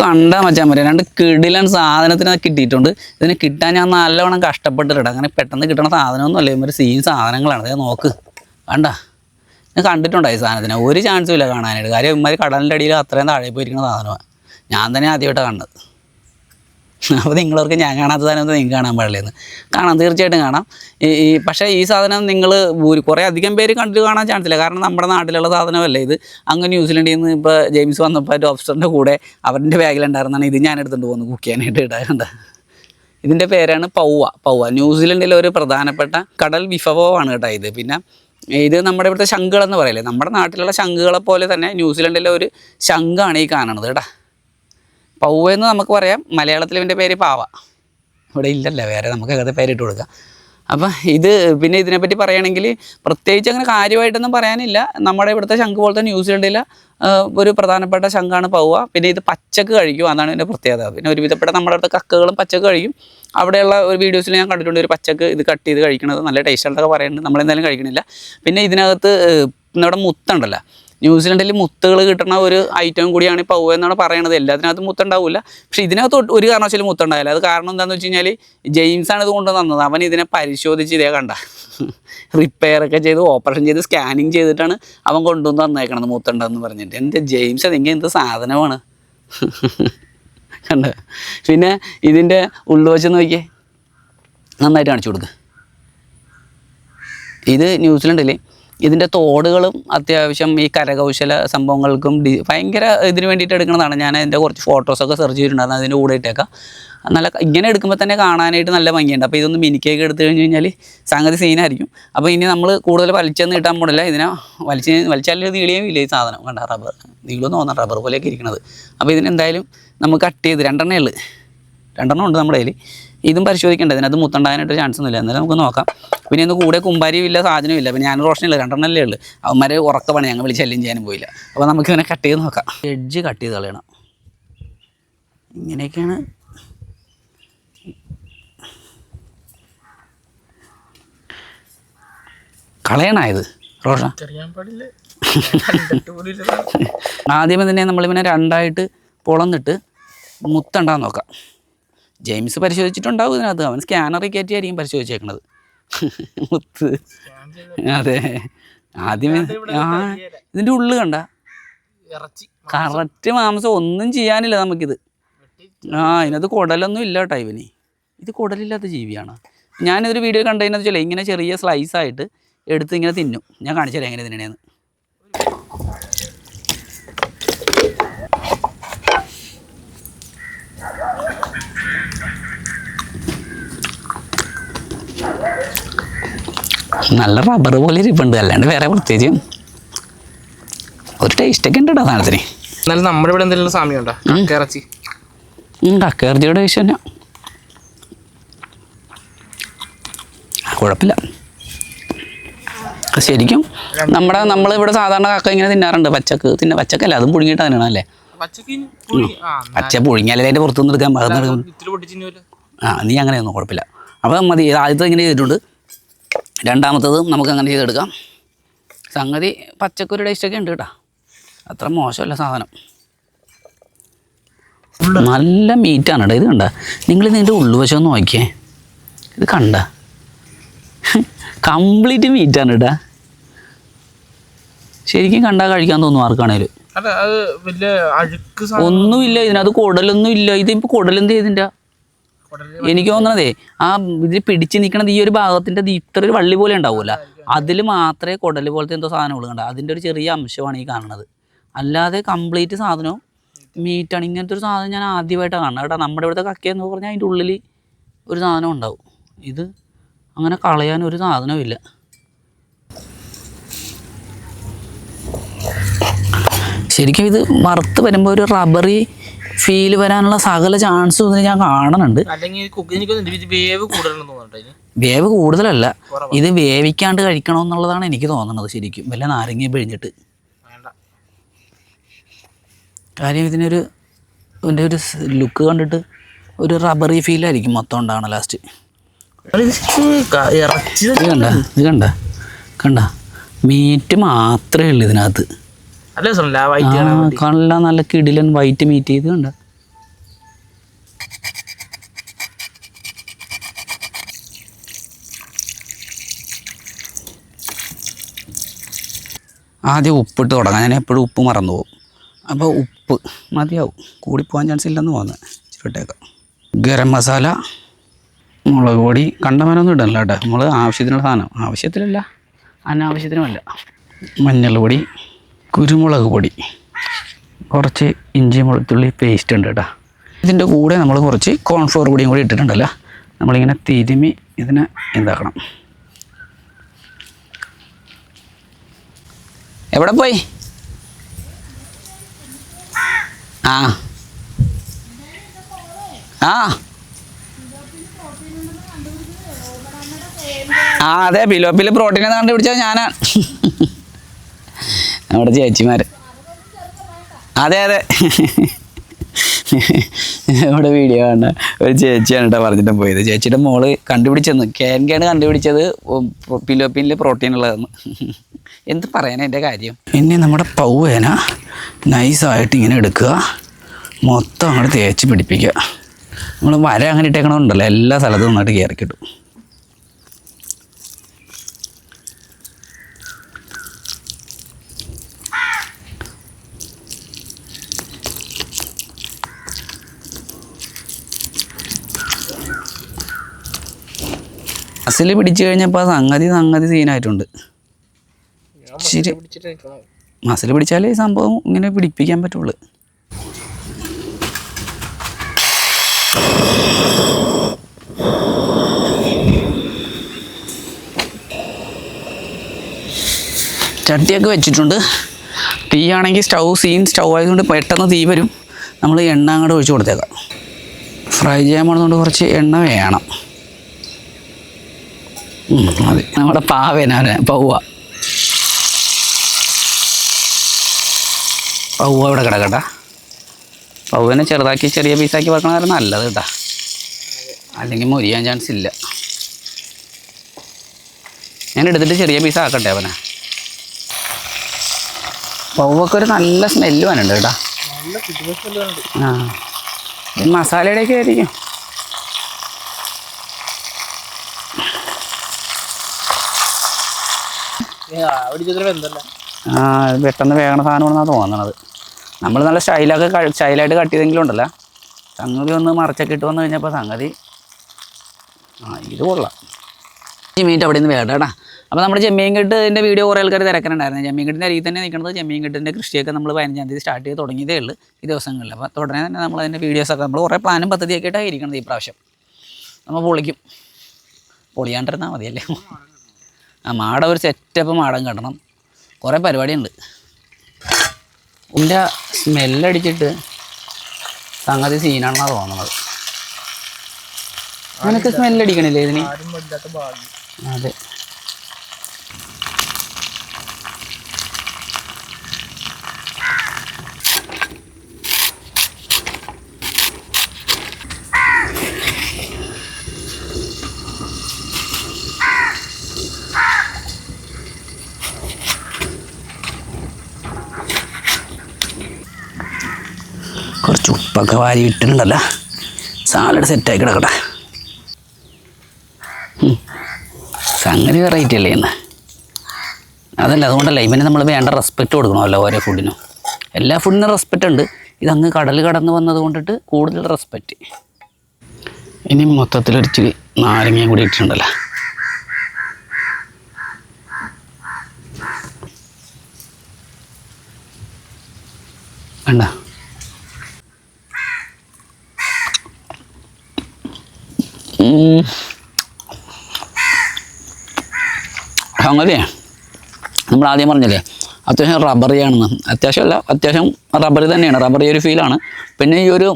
കണ്ടാ മച്ചാൻ പറ്റും രണ്ട് കിടിലൻ സാധനത്തിന് കിട്ടിയിട്ടുണ്ട്. ഇതിന് കിട്ടാൻ ഞാൻ നല്ലവണ്ണം കഷ്ടപ്പെട്ടിട്ടുണ്ട്. അങ്ങനെ പെട്ടെന്ന് കിട്ടണ സാധനമൊന്നും അല്ല ഒരു സീൻ സാധനങ്ങളാണ്. ദേ നോക്ക്. കണ്ട? ഞാൻ കണ്ടിട്ടുണ്ടോ ഈ സാധനത്തിന്? ഒരു ചാൻസും ഇല്ല കാണാനായിട്ട്. കാര്യം ഇമാര് കടലിന്റെ അടിയിൽ അത്രയും താഴെ പോയിരിക്കുന്ന സാധനമാണ് ഞാൻ തന്നെ ആദ്യമായിട്ടാണ് കണ്ടത്. അപ്പോൾ നിങ്ങളവർക്ക് ഞാൻ കാണാത്ത സാധനം നിങ്ങൾക്ക് കാണാൻ പാടില്ലെന്ന്. കാണാം തീർച്ചയായിട്ടും കാണാം. ഈ പക്ഷേ ഈ സാധനം നിങ്ങൾ കുറേ അധികം പേര് കണ്ടിട്ട് കാണാൻ ചാൻസ് ഇല്ല. കാരണം നമ്മുടെ നാട്ടിലുള്ള സാധനമല്ല ഇത്? അങ്ങ് ന്യൂസിലൻഡിൽ നിന്ന് ഇപ്പോൾ ജെയിംസ് വന്നപ്പോൾ ലോബ്സ്റ്ററിന്റെ കൂടെ അവരുടെ ബാഗിലുണ്ടായിരുന്നാണ് ഇത് ഞാൻ എടുത്തുകൊണ്ട് പോകുന്നു കുക്ക് ചെയ്യാനായിട്ട് ഇടാറുണ്ട് ഇതിന്റെ പേരാണ് പൗവ. പൗവ. ന്യൂസിലൻഡിലെ ഒരു പ്രധാനപ്പെട്ട കടൽ വിഭവമാണ് കേട്ടോ ഇത്. പിന്നെ ഇത് നമ്മുടെ ഇവിടുത്തെ ശംഖുകളെന്ന് പറയില്ലേ? നമ്മുടെ നാട്ടിലുള്ള ശംഖുകളെ പോലെ തന്നെ ന്യൂസിലൻഡിലെ ഒരു ശംഖാണ് ഈ കാണുന്നത് കേട്ടോ. പൗവ എന്ന് നമുക്ക് പറയാം. മലയാളത്തിൽ ഇവന്റെ പേര് പാവ. ഇവിടെ ഇല്ലല്ലോ വേറെ നമുക്ക് അകത്തെ പേരിട്ട് കൊടുക്കാം. അപ്പം ഇത് പിന്നെ ഇതിനെപ്പറ്റി പറയുകയാണെങ്കിൽ പ്രത്യേകിച്ച് അങ്ങനെ കാര്യമായിട്ടൊന്നും പറയാനില്ല. നമ്മുടെ ഇവിടുത്തെ ശംഖ് പോലത്തെ ന്യൂസിലൻഡിലെ ഒരു പ്രധാനപ്പെട്ട ശംഖാണ് പൗവ പിന്നെ ഇത് പച്ചക്ക് കഴിക്കും അതാണ് ഇതിന്റെ പ്രത്യേകത. പിന്നെ ഒരുവിധപ്പെട്ട നമ്മുടെ അടുത്ത കക്കകളും പച്ചക്ക് കഴിക്കും. അവിടെയുള്ള ഒരു വീഡിയോസിൽ ഞാൻ കണ്ടിട്ടുണ്ട് ഒരു പച്ചക്ക് ഇത് കട്ട് ചെയ്ത് കഴിക്കണത്. നല്ല ടേസ്റ്റ് ഉണ്ടെന്നൊക്കെ പറയുന്നുണ്ട്. നമ്മളെന്തായാലും കഴിക്കണില്ല. പിന്നെ ഇതിനകത്ത് നമ്മുടെ മുത്തുണ്ടല്ലോ. ന്യൂസിലൻഡിൽ മുത്തുകൾ കിട്ടുന്ന ഒരു ഐറ്റം കൂടിയാണ് പൗവ എന്നാണ് പറയണത്. എല്ലാത്തിനകത്തും മുത്തുണ്ടാവില്ല പക്ഷേ ഇതിനകത്ത് ഒരു കാരണവശാലും മുത്തുണ്ടായില്ല. അത് കാരണം എന്താണെന്ന് വെച്ച് കഴിഞ്ഞാൽ ജെയിംസാണ് ഇത് കൊണ്ടു തന്നത്. അവൻ ഇതിനെ പരിശോധിച്ച് ഇതേ കണ്ട. റിപ്പയർ ഒക്കെ ചെയ്ത് ഓപ്പറേഷൻ ചെയ്ത് സ്കാനിങ് ചെയ്തിട്ടാണ് അവൻ കൊണ്ടുവന്ന് തന്നേക്കണത് മുത്തുണ്ടെന്ന് പറഞ്ഞിട്ട്. എന്റെ ജെയിംസ് അതെങ്കിൽ എന്ത് സാധനമാണ്? കണ്ട? പിന്നെ ഇതിന്റെ ഉള്ളുവശം നോക്കിയേ. നന്നായിട്ട് കാണിച്ചു കൊടുക്ക്. ഇത് ന്യൂസിലൻഡിൽ ഇതിന്റെ തോടുകളും അത്യാവശ്യം ഈ കരകൗശല സംഭവങ്ങൾക്കും ഡി ഭയങ്കര ഇതിന് വേണ്ടിയിട്ട് എടുക്കുന്നതാണ്. ഞാൻ അതിന്റെ കുറച്ച് ഫോട്ടോസൊക്കെ സെർച്ച് ചെയ്തിട്ടുണ്ടായിരുന്നു. അതിന്റെ കൂടെ ഇട്ടേക്കാം. നല്ല ഇങ്ങനെ എടുക്കുമ്പോൾ തന്നെ കാണാനായിട്ട് നല്ല ഭംഗിയുണ്ട്. അപ്പോൾ ഇതൊന്ന് മിനിക്കേക്ക് എടുത്തു കഴിഞ്ഞ് കഴിഞ്ഞാൽ സംഗതി സീനായിരിക്കും അപ്പോൾ ഇനി നമ്മൾ കൂടുതൽ വലിച്ചെന്ന് കിട്ടാൻ പാടില്ല ഇതിനെ വലിച്ച് വലിച്ചാലും നീളിയും ഇല്ല ഈ സാധനം. കണ്ട റബ്ബർ നീളം തോന്നാം റബ്ബർ പോലെയൊക്കെ ഇരിക്കുന്നത് അപ്പോൾ ഇതിനെന്തായാലും നമുക്ക് കട്ട് ചെയ്ത് രണ്ടെണ്ണേ ഉള്ളു. രണ്ടെണ്ണം ഉണ്ട് നമ്മുടെ കയ്യിൽ ഇതും പരിശോധിക്കേണ്ടത് ഇതിനകത്ത് മുത്തണ്ടാനായിട്ട് ചാൻസ് ഒന്നുമില്ല. എന്നാലും നമുക്ക് നോക്കാം. പിന്നെ ഇന്ന് കൂടെ കുമ്പാരിയും ഇല്ല സാധനവും ഇല്ല. പിന്നെ ഞാൻ റോഷനില്ല രണ്ടെണ്ണല്ലേ ഉള്ളൂ. അവന്മാർ ഉറക്ക പണി ഞങ്ങൾ വിളിച്ച് എല്ലാം ചെയ്യാനും പോയില്ല. അപ്പോൾ നമുക്ക് ഇവനെ കട്ട് ചെയ്ത് നോക്കാം. എഡ്ജ് കട്ട് ചെയ്ത് കളയണം. ഇങ്ങനെയൊക്കെയാണ്. കളയണായത് റോഷ. ആദ്യമേ തന്നെ നമ്മളിങ്ങനെ രണ്ടായിട്ട് പൊളന്നിട്ട് മുത്തണ്ടാന്ന് നോക്കാം. ജെയിംസ് പരിശോധിച്ചിട്ടുണ്ടാവും ഇതിനകത്ത്. അവൻ സ്കാനറിൽ കയറ്റിയായിരിക്കും പരിശോധിച്ചേക്കണത്. മുത്ത്. അതെ. ആദ്യമേ ആ ഇതിന്റെ ഉള്ളു കണ്ട. കറക്റ്റ് മാംസം ഒന്നും ചെയ്യാനില്ല നമുക്കിത്. ആ ഇതിനകത്ത് കുടലൊന്നും ഇല്ല കേട്ടോ ഇവന്. ഇത് കുടലില്ലാത്ത ജീവിയാണ്? ഞാനിതൊരു വീഡിയോ കണ്ടതിനെന്ന് വെച്ചാൽ ഇങ്ങനെ ചെറിയ സ്ലൈസ് ആയിട്ട് എടുത്ത് ഇങ്ങനെ തിന്നും. ഞാൻ കാണിച്ചു തരാം എങ്ങനെ തിന്നണേന്ന്. നല്ല റബ്ബർ പോലെ ഇരിപ്പുണ്ട്. അല്ലാണ്ട് വേറെ പ്രത്യേകിച്ച് ഒരു ടേസ്റ്റൊക്കെ ഉണ്ട് കേട്ടോ സാധനത്തിന്. എന്നാലും നമ്മുടെ ഇവിടെ എന്തെങ്കിലും സാമ്യം ഉണ്ടോ ഇറച്ചി കക്കയിറച്ചിയുടെ വിഷയം തന്നെ. ആ, കുഴപ്പമില്ല. ശരിക്കും നമ്മുടെ നമ്മളിവിടെ സാധാരണ കക്ക ഇങ്ങനെ തിന്നാറുണ്ട്. പച്ചക്ക് തിന്ന പച്ചക്കല്ല അതും പുഴുങ്ങിയിട്ട് തന്നെയാണ് അല്ലേ? പച്ച പുഴുങ്ങിയാലേ അതിന്റെ പുറത്തുനിന്ന് എടുക്കാൻ ആ നീ അങ്ങനെയൊന്നും കുഴപ്പമില്ല. അപ്പം മതി ആദ്യത്തെ ഇങ്ങനെ ചെയ്തിട്ടുണ്ട്. രണ്ടാമത്തത് നമുക്ക് അങ്ങനെ ചെയ്തെടുക്കാം. സംഗതി പച്ചക്കറി ടേസ്റ്റൊക്കെ ഉണ്ട് കേട്ടോ. അത്ര മോശമല്ല സാധനം. നല്ല മീറ്റാണ് കേട്ടോ ഇത് കണ്ട. നിങ്ങൾ ഇതിന്റെ ഉള്ളുവശം നോക്കിയേ. ഇത് കണ്ട. കംപ്ലീറ്റ് മീറ്റാണ് കേട്ടാ ശരിക്കും കണ്ടാൽ കഴിക്കാൻ തോന്നും ആർക്കാണേലും. ഒന്നുമില്ല ഇതിനകത്ത് കുടലൊന്നും ഇല്ല ഇതിപ്പോൾ കുടലെന്ത് ചെയ്തിന്റെ എനിക്ക് തോന്നണതേ ആ ഇതിൽ പിടിച്ച് നിൽക്കണത് ഈ ഒരു ഭാഗത്തിന്റെ ഇത് ഇത്ര ഒരു വള്ളി പോലെ ഉണ്ടാവൂല. അതിൽ മാത്രമേ കുടൽ പോലത്തെ എന്തോ സാധനങ്ങൾ കണ്ട? അതിന്റെ ഒരു ചെറിയ അംശമാണ് ഈ കാണുന്നത് അല്ലാതെ കംപ്ലീറ്റ് സാധനവും മീറ്റാണ് ഇങ്ങനത്തെ ഒരു സാധനം ഞാൻ ആദ്യമായിട്ടാണ് കാണുന്നത്. കേട്ടോ നമ്മുടെ ഇവിടുത്തെ കക്കയെന്ന് പറഞ്ഞാൽ അതിന്റെ ഉള്ളിൽ ഒരു സാധനം ഉണ്ടാവും. ഇത് അങ്ങനെ കളയാൻ ഒരു സാധനവും ഇല്ല. ശരിക്കും ഇത് വറുത്ത് വരുമ്പോൾ ഒരു റബ്ബറി ഫീൽ വരാനുള്ള സകല ചാൻസും ഇതിന് ഞാൻ കാണുന്നുണ്ട്. വേവ് കൂടുതലല്ല. ഇത് വേവിക്കാണ്ട് കഴിക്കണമെന്നുള്ളതാണ് എനിക്ക് തോന്നുന്നത് ശരിക്കും. വല്ല നാരങ്ങ പിഴിഞ്ഞിട്ട്. കാര്യം ഇതിനൊരു ഇതിന്റെ ഒരു ലുക്ക് കണ്ടിട്ട് ഒരു റബ്ബറി ഫീലായിരിക്കും മൊത്തം ഉണ്ടാവണം ലാസ്റ്റ് ഇത് കണ്ട ഇത് കണ്ട കണ്ട. മീറ്റ് മാത്രമേ ഉള്ളൂ ഇതിനകത്ത്. നല്ല വൈറ്റ് നല്ല കിടിലൻ വൈറ്റ് മീറ്റ് ചെയ്തുണ്ട് ആദ്യം ഉപ്പിട്ട് തുടങ്ങാം. ഞാൻ എപ്പോഴും ഉപ്പ് മറന്നു പോകും. അപ്പോൾ ഉപ്പ് മതിയാവും. കൂടിപ്പോകാൻ ചാൻസ് ഇല്ലെന്ന് തോന്നുന്നത് ഇട്ടേക്കാം. ഗരം മസാല മുളക് പൊടി കണ്ടമാനൊന്നും ഇടണില്ല കേട്ടോ. നമ്മൾ ആവശ്യത്തിനുള്ള സാധനം. ആവശ്യത്തിലല്ല. അനാവശ്യത്തിനുമല്ല. മഞ്ഞൾ പൊടി കുരുമുളക് പൊടി. കുറച്ച് ഇഞ്ചി വെളുത്തുള്ളി പേസ്റ്റ് ഉണ്ട് കേട്ടോ. ഇതിന്റെ കൂടെ നമ്മൾ കുറച്ച് കോൺഫ്ലോർ പൊടിയും കൂടി ഇട്ടിട്ടുണ്ടല്ലോ. നമ്മളിങ്ങനെ തിരുമി ഇതിനെ എന്താക്കണം. എവിടെ പോയി? ആ. ആ. ആ അതെ ബിലോപ്പിൽ പ്രോട്ടീൻ കണ്ടുപിടിച്ചത് ഞാനാണ് നമ്മുടെ ചേച്ചിമാർ അതെ അതെ. നമ്മുടെ വീഡിയോ കണ്ട ഒരു ചേച്ചിയാണ് കേട്ടോ പറഞ്ഞിട്ട് പോയത്. ചേച്ചിയുടെ മോൾ കണ്ടുപിടിച്ചെന്ന്. കേൻകയാണ് കണ്ടുപിടിച്ചത്. പിലോപ്പിനിൽ പ്രോട്ടീൻ ഉള്ളതെന്ന്. എന്ത് പറയാനാ എന്റെ കാര്യം? ഇനി നമ്മുടെ പൗവേന നൈസായിട്ട് ഇങ്ങനെ എടുക്കുക. മൊത്തം അങ്ങോട്ട് തേച്ച് പിടിപ്പിക്കുക. നമ്മൾ വര അങ്ങനെ ഇട്ടേക്കണമെന്നുണ്ടല്ലോ എല്ലാ സ്ഥലത്തും നന്നായിട്ട് കയറി കിട്ടും അസിൽ പിടിച്ചു കഴിഞ്ഞപ്പോൾ സംഗതി സംഗതി സീനായിട്ടുണ്ട്. നിൽക്കണം. മസിൽ പിടിച്ചാലേ ഈ സംഭവം ഇങ്ങനെ പിടിപ്പിക്കാൻ പറ്റുള്ളൂ. ചട്ടിയൊക്കെ വെച്ചിട്ടുണ്ട്. തീ ആണെങ്കിൽ സ്റ്റൗ സീൻ സ്റ്റൗ ആയതുകൊണ്ട് പെട്ടെന്ന് തീ വരും. നമ്മൾ എണ്ണ അങ്ങോട്ട് ഒഴിച്ച് കൊടുത്തേക്കാം. ഫ്രൈ ചെയ്യാൻ പോകുന്നതുകൊണ്ട് കുറച്ച് എണ്ണ വേണം. നമ്മുടെ പാവേനെ പൗവ. പൗവ ഇവിടെ കിടക്കട്ടെ. പൗവനെ ചെറുതാക്കി ചെറിയ പീസാക്കി വെക്കണമായിരുന്നു നല്ലത് കേട്ടാ. അല്ലെങ്കിൽ മുരിയാൻ ചാൻസ് ഇല്ല. ഞാൻ എടുത്തിട്ട് ചെറിയ പീസ് ആക്കട്ടെ അവനെ. പൗവൊക്കെ ഒരു നല്ല സ്മെല്ല് വനുണ്ട് കേട്ടാ ആ. മസാലയുടെയൊക്കെ ആയിരിക്കും. ആ പെട്ടെന്ന് വേഗണ സാധനമാണെന്നാണ് തോന്നണത്. നമ്മൾ നല്ല സ്റ്റൈലൊക്കെ സ്റ്റൈലായിട്ട് കട്ട് ചെയ്തെങ്കിലും ഉണ്ടല്ലോ. സംഗതി ഒന്ന് മറച്ചൊക്കെ ഇട്ട് വന്നു കഴിഞ്ഞപ്പോൾ സംഗതി ആ ഇത് കൊള്ളാം. ഈ മീറ്റ് അവിടെ നിന്ന് വേടാ അപ്പോൾ നമ്മുടെ ചെമ്മീൻ കെട്ടിന്റെ വീഡിയോ കുറേ ആൾക്കാർ തിരക്കണുണ്ടായിരുന്നു. ചെമ്മീൻ കെട്ടിന്റെ അരിയിൽ തന്നെ നിൽക്കുന്നത് ചെമ്മീൻ കെട്ടിന്റെ കൃഷിയൊക്കെ നമ്മൾ പതിനഞ്ചാം തീയതി സ്റ്റാർട്ട് ചെയ്ത് തുടങ്ങിയതേ ഉള്ളൂ ഈ ദിവസങ്ങളിൽ അപ്പോൾ തുടനെ തന്നെ നമ്മൾ അതിന്റെ വീഡിയോസൊക്കെ നമ്മൾ കുറേ പ്ലാനും പദ്ധതിയൊക്കെ ആയിട്ടാണ് ഈ പ്രാവശ്യം. നമ്മൾ പൊളിക്കും. പൊളിയാണ്ടിരുന്നാൽ മതിയല്ലേ? ആ മാട ഒരു സെറ്റപ്പ് മാടം കെട്ടണം. കുറേ പരിപാടിയുണ്ട്. ഇതിന്റെ സ്മെല്ലടിച്ചിട്ട് സംഗതി സീനാണെന്നാണ് തോന്നുന്നത് നിനക്ക് സ്മെല്ലടിക്കണില്ലേ ഇതിന്? അതെ. കുറച്ച് ഉപ്പൊക്കെ വാരി ഇട്ടിട്ടുണ്ടല്ലോ സാലഡ് സെറ്റായി കിടക്കട്ടെ സംഗതി വെറൈറ്റി അല്ലേ ഇന്ന്? അതല്ല അതുകൊണ്ടല്ല ഇവന് നമ്മൾ വേണ്ട റെസ്പെക്റ്റ് കൊടുക്കണമല്ലോ ഓരോ ഫുഡിനും എല്ലാ ഫുഡിനും റെസ്പെക്റ്റ് ഉണ്ട്. ഇതങ്ങ് കടൽ കടന്ന് വന്നത് കൊണ്ടിട്ട് കൂടുതൽ റെസ്പെക്റ്റ് ഇനി മൊത്തത്തിൽ മൊത്തത്തിലൊരിച്ചിരി നാരങ്ങയും കൂടി ഇട്ടിട്ടുണ്ടല്ലോ. വേണ്ട സംഗതിയേ നമ്മൾ ആദ്യം പറഞ്ഞില്ലേ അത്യാവശ്യം റബ്ബറിയാണെന്ന് അത്യാവശ്യമല്ല അത്യാവശ്യം റബ്ബറി തന്നെയാണ്. റബ്ബറി ഒരു ഫീലാണ് പിന്നെ ഈ ഒരു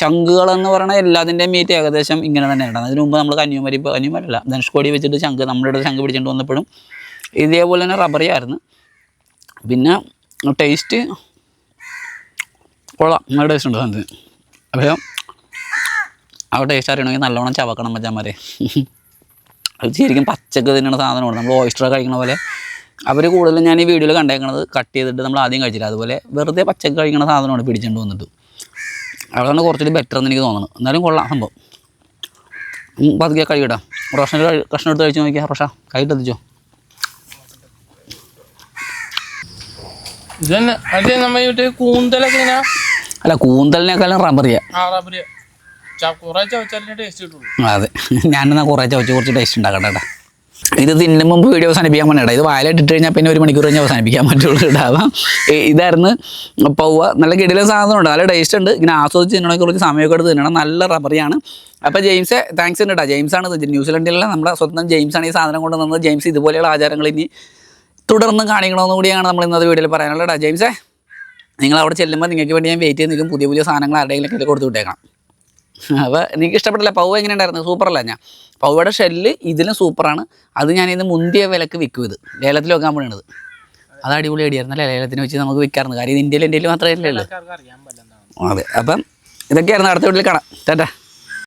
ശംഖുകളെന്ന് പറയുന്ന എല്ലാത്തിന്റെയും മീറ്റ് ഏകദേശം ഇങ്ങനെ തന്നെ തന്നെയാണ്. അതിന് മുമ്പ് നമ്മൾ കന്യാകുമാരി കന്യാകുമാരില്ല ധനുഷ്കോടി വെച്ചിട്ട് ശംഖ് നമ്മുടെ അടുത്ത് ശംഖ് പിടിച്ചിട്ട് വന്നപ്പോഴും ഇതേപോലെ തന്നെ റബ്ബറിയായിരുന്നു പിന്നെ ടേസ്റ്റ് കൊള്ളാം. നല്ല ടേസ്റ്റ് ഉണ്ട് സാധനത്തിന് അപ്പോൾ ആ ടേസ്റ്റ് അറിയണമെങ്കിൽ നല്ലോണം ചവക്കണം മച്ചാന്മാരെ അത് ശരിക്കും പച്ചക്ക് തിന്നണ സാധനമാണ്. നമ്മൾ ഓയിസ്റ്റർ കഴിക്കണ പോലെ. അവർ കൂടുതലും ഞാൻ ഈ വീഡിയോയിൽ കണ്ടേക്കണത് കട്ട് ചെയ്തിട്ട് നമ്മൾ ആദ്യം കഴിച്ചില്ല. അതുപോലെ വെറുതെ പച്ചക്ക് കഴിക്കണ സാധനമാണ് പിടിച്ചുകൊണ്ട് വന്നിട്ട്. അതാണ് കുറച്ചുകൂടി ബെറ്റർ എന്ന് എനിക്ക് തോന്നുന്നത്. എന്നാലും കൊള്ളാം സംഭവം. പതുക്കെ കഴിക്കട്ടാ റോഷന്റെ കഷ്ണം എടുത്ത് കഴിച്ച് നോക്കിയാൽ റോഷ കൈയിട്ട് എത്തിച്ചോ? ഇത് തന്നെ അത് കൂന്തലൊക്കെ അല്ല കൂന്തലിനേക്കാളും റബ്ബറിയാ ചെയ്യാം അതെ. ഞാനെന്നാ കുറേ ചവച്ച് കുറച്ച് ടേസ്റ്റ് ഉണ്ടാക്കട്ടെ കേട്ടോ ഇത് തിന്നു മുമ്പ് വീഡിയോ അവസാനിപ്പിക്കാൻ പറ്റേട്ടാ ഇത് വായിലിട്ട് കഴിഞ്ഞാൽ പിന്നെ ഒരു മണിക്കൂർ കഴിഞ്ഞ് അവസാനിപ്പിക്കാൻ പറ്റുള്ളൂ ഉണ്ടാവാം ഇതായിരുന്നു പൗവ. നല്ല കിടിലൻ സാധനമുണ്ട്. നല്ല ടേസ്റ്റ് ഉണ്ട്. ഇങ്ങനെ ആസ്വദിച്ച് തിന്നണമെങ്കിൽ കുറച്ച് സമയമൊക്കെ എടുത്ത് തിന്നണം. നല്ല റബ്ബറിയാണ് അപ്പോൾ ജെയിംസ് താങ്ക്സ് ഉണ്ട് കേട്ടോ ജെയിംസ് ആണ് ന്യൂസിലൻഡിലുള്ള നമ്മുടെ സ്വന്തം ജെയിംസ് ആണ് ഈ സാധനം കൊണ്ടുവന്നത് ജെയിംസ് ഇതുപോലെയുള്ള ആചാരങ്ങൾ ഇനി തുടർന്ന് കാണിക്കണമെന്ന് കൂടിയാണ് നമ്മൾ ഇന്നത്തെ വീഡിയോയിൽ പറയാനുള്ളത് കേട്ടോ ജെയിംസേ നിങ്ങൾ അവിടെ ചെല്ലുമ്പോൾ നിങ്ങൾക്ക് വേണ്ടി ഞാൻ വെയിറ്റ് ചെയ്ത് നിൽക്കും. പുതിയ പുതിയ സാധനങ്ങൾ ആരുടെയെങ്കിലും കൊടുത്തു വിട്ടേക്കണം. അപ്പോൾ എനിക്ക് ഇഷ്ടപ്പെട്ടില്ല പൗവ എങ്ങനെ ഉണ്ടായിരുന്നു സൂപ്പറല്ല ഞാൻ? പൗവയുടെ ഷെല്ല് ഇതിലും സൂപ്പറാണ്. അത് ഞാൻ ഇന്ന് മുന്തിയ വിലക്ക് വിൽക്കും ഇത്. ലേലത്തിൽ വെക്കാൻ പോണത് അത് അടിപൊളി അടിയായിരുന്നു അല്ലേ? ലേലത്തിന് വെച്ച് നമുക്ക് വിൽക്കാറുണ്ട് കാര്യം ഇത് ഇന്ത്യയിൽ ഇന്ത്യയിൽ മാത്രമേ അറിയാൻ അതെ അപ്പം ഇതൊക്കെയായിരുന്നു. അടുത്ത വീട്ടിൽ കാണാം. ചേട്ടാ